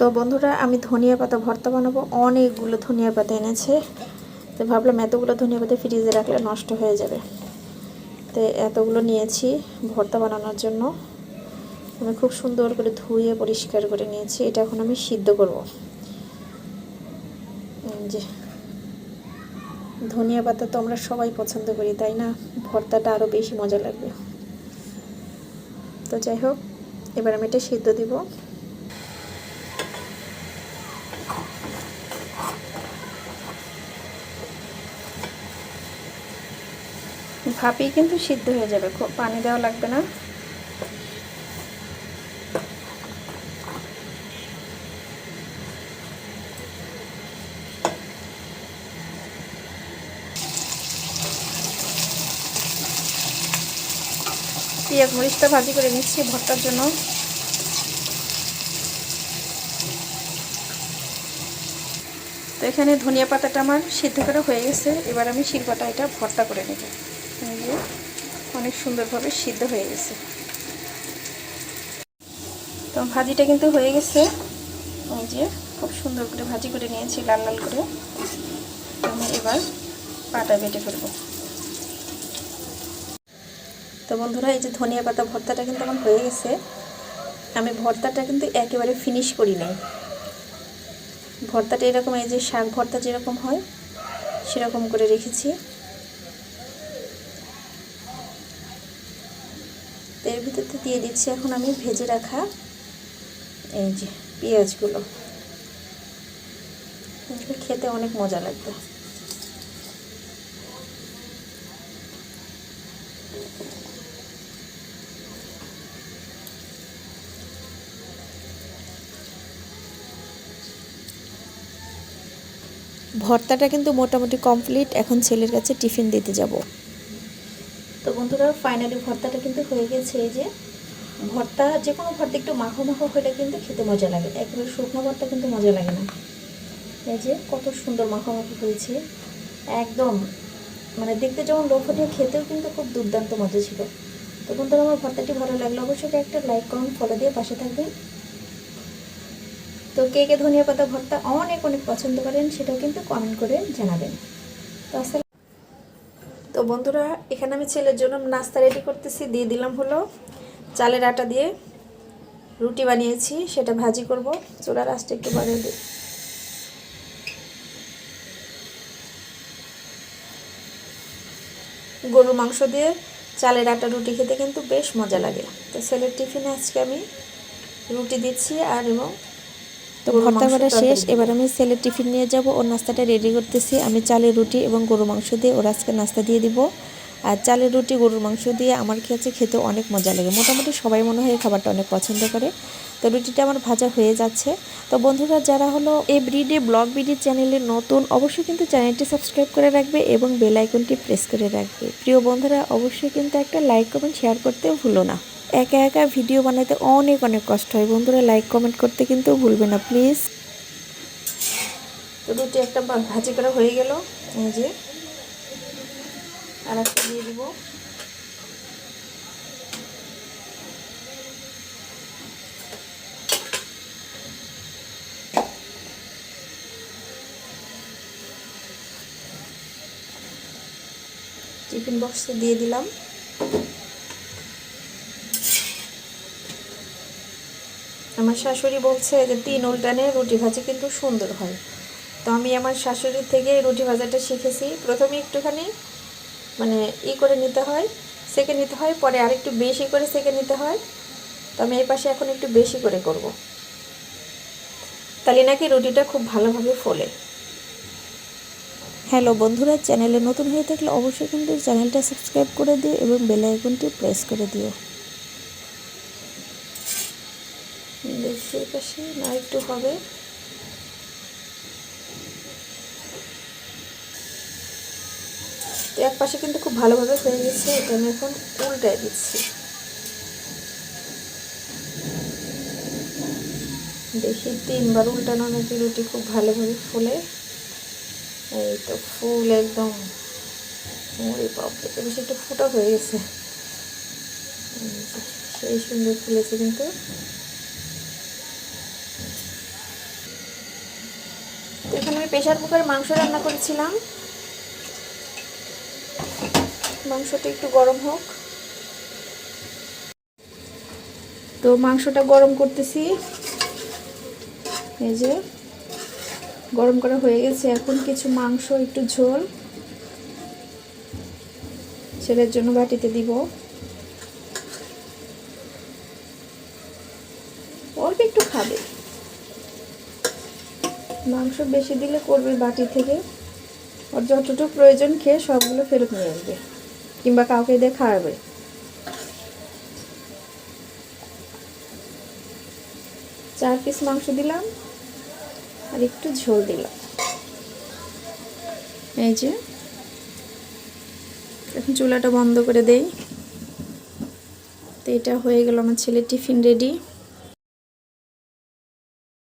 তো বন্ধুরা, আমি ধনিয়া পাতা ভর্তা বানাবো। অনেকগুলো ধনিয়া পাতা এনেছে। তো ভাবলাম এতগুলো ধনিয়া পাতা ফ্রিজে রাখলে নষ্ট হয়ে যাবে। তো এতগুলো নিয়েছি ভর্তা বানানোর জন্য। আমি খুব সুন্দর করে ধুয়ে পরিষ্কার করে নিয়েছি। এটা এখন আমি সিদ্ধ করব। যে, ধনিয়া পাতা তো আমরা সবাই পছন্দ করি, তাই না? ভর্তাটা আরও বেশি মজা লাগবে। তো যাই হোক, এবার আমি এটা সিদ্ধ দিব। ভাপেই কিন্তু সিদ্ধ হয়ে যাবে। খুব পানি দেওয়া লাগবে না। পেঁয়াজ মরিচটা ভাজি করে নিচ্ছি ভর্তার জন্য। তো এখানে ধনিয়া পাতাটা আমার সিদ্ধ করা হয়ে গেছে। এবার আমি শিল্পাটা এটা ভর্তা করে নেব। অনেক সুন্দরভাবে সিদ্ধ হয়ে গেছে। তো ভাজিটা কিন্তু হয়ে গেছে। এই যে খুব সুন্দর করে ভাজি করে নিয়েছি, লাল লাল করে। আমি এবার পাটা বেটে করব তো বন্ধুরা, এই যে ধনিয়া পাতা ভর্তাটা কিন্তু আমার হয়ে গেছে। আমি ভর্তাটা কিন্তু একেবারে ফিনিশ করি নাই। ভর্তাটা এরকম, এই যে শাক ভর্তা যেরকম হয়, সেরকম করে রেখেছি। এর ভিতরতে দিয়ে দিচ্ছি। এখন আমি ভেজে রাখা এই যে পেঁয়াজগুলো খেতে অনেক মজা লাগবে। ভর্তাটা কিন্তু মোটামুটি কমপ্লিট। এখন ছেলের কাছে টিফিন দিতে যাব। তো বন্ধুরা ফাইনালি ভর্তাটা কিন্তু হয়ে গেছে। এই যে ভর্তা, যে কোনো ভর্তা একটু মাখো মাখো হলে কিন্তু খেতে মজা লাগে। একেবারে শুকনো ভর্তা কিন্তু মজা লাগে না। এই যে কত সুন্দর মাখো মাখো হয়েছে। একদম মানে দেখতে যেমন লোভনীয় খেতেও কিন্তু খুব দুর্দান্ত মজা ছিল। তো বন্ধুরা, আমার ভর্তাটি ভালো লাগল অবশ্যই একটা লাইক করুন ফলো দিয়ে পাশে থাকবেন। তো কে কে ধনিয়া পাতা ভর্তা অনেক অনেক পছন্দ করেন, সেটাও কিন্তু কমেন্ট করে জানাবেন। তো আসলে তো বন্ধুরা, এখানে আমি ছেলের জন্য নাস্তা রেডি করতেছি। দিয়ে দিলাম হলো চালের আটা দিয়ে রুটি বানিয়েছি, সেটা ভাজি করব। চুলার আঁচটা একটু বাড়িয়ে দিই। গরুর মাংস দিয়ে চালের আটা, রুটি খেতে কিন্তু বেশ মজা লাগে। তো ছেলের টিফিনে আজকে আমি রুটি দিচ্ছি আর এবং তো ভর্তা করা শেষ এবার আমি ছেলের টিফিন নিয়ে যাব। ওর নাস্তাটা রেডি করতেছি। আমি চালের রুটি এবং গরু মাংস দিয়ে ওর আজকে নাস্তা দিয়ে দিব। আর চালের রুটি গরুর মাংস দিয়ে আমার খেয়েছে খেতে অনেক মজা লাগে। মোটামুটি সবাই মনে হয় এই খাবারটা অনেক পছন্দ করে। তো রুটিটা আমার ভাজা হয়ে যাচ্ছে। তো বন্ধুরা যারা হলো এভরিডে ব্লগ বিডি চ্যানেলে নতুন অবশ্যই কিন্তু চ্যানেলটি সাবস্ক্রাইব করে রাখবে এবং বেল আইকনটি প্রেস করে রাখবে। প্রিয় বন্ধুরা অবশ্যই কিন্তু একটা লাইক কমেন্ট শেয়ার করতে ভুলো না। একা একা ভিডিও বানাতে অনেক অনেক কষ্ট হয়। বন্ধুরা লাইক কমেন্ট করতে কিন্তু ভুলবে না প্লিজ তো রুটি একটা ভাজি করা হয়ে গেল, এই যে। আর একটা দিয়ে দিব। টিফিন বক্সে দিয়ে দিলাম। আমার শাশুড়ি বলছে যে, তিন উল্টানে রুটি ভাজি কিন্তু সুন্দর হয়। তো আমি আমার শাশুড়ির থেকে রুটি ভাজাটা শিখেছি। প্রথমে একটুখানি মানে ই করে নিতে হয়, সেকে নিতে হয়, পরে আরেকটু বেশি করে সেকে নিতে হয়। তো আমি এই পাশে এখন একটু বেশি করে করব। তাহলে নাকি রুটিটা খুব ভালোভাবে ফোলে। হ্যালো বন্ধুরা, চ্যানেলে নতুন হয়ে থাকলে অবশ্যই কিন্তু চ্যানেলটা সাবস্ক্রাইব করে দিও এবং বেল আইকনটি প্রেস করে দিও। দেখছি পাশে, না একটু হবে। এক পাশে কিন্তু খুব ভালোভাবে হয়ে গেছে, এটা আমি এখন উল্টায় দিচ্ছি। দেখি, তিনবার উল্টানো নাকি রুটি খুব ভালোভাবে ফুলে। এই তো ফুল একদম। ওরে বাপরে বেশি একটু ফুটা হয়ে গেছে। সেই সুন্দর ফুলেছে কিন্তু। তো এখানে আমি প্রেশার কুকারে মাংস রান্না করেছিলাম। মাংসটা একটু গরম হোক। তো মাংসটা গরম করতেছি। এই যে, গরম করা হয়ে গেছে। এখন কিছু মাংস, একটু ঝোল। ছেলের জন্য বাটিতে দিব। অল্প একটু খাবে। মাংস বেশি দিলে করবে বাটি থেকে। ওর যতটুকু প্রয়োজন খেয়ে সবগুলো ফেরত নিয়ে আসবে। কিংবা কাউকে দিয়ে খাওয়াবে। চার পিস মাংস দিলাম। আর একটু ঝোল দিলাম। এই যে। এখন চুলাটা বন্ধ করে দেই। তো এটা হয়ে গেল আমার ছেলের টিফিন রেডি।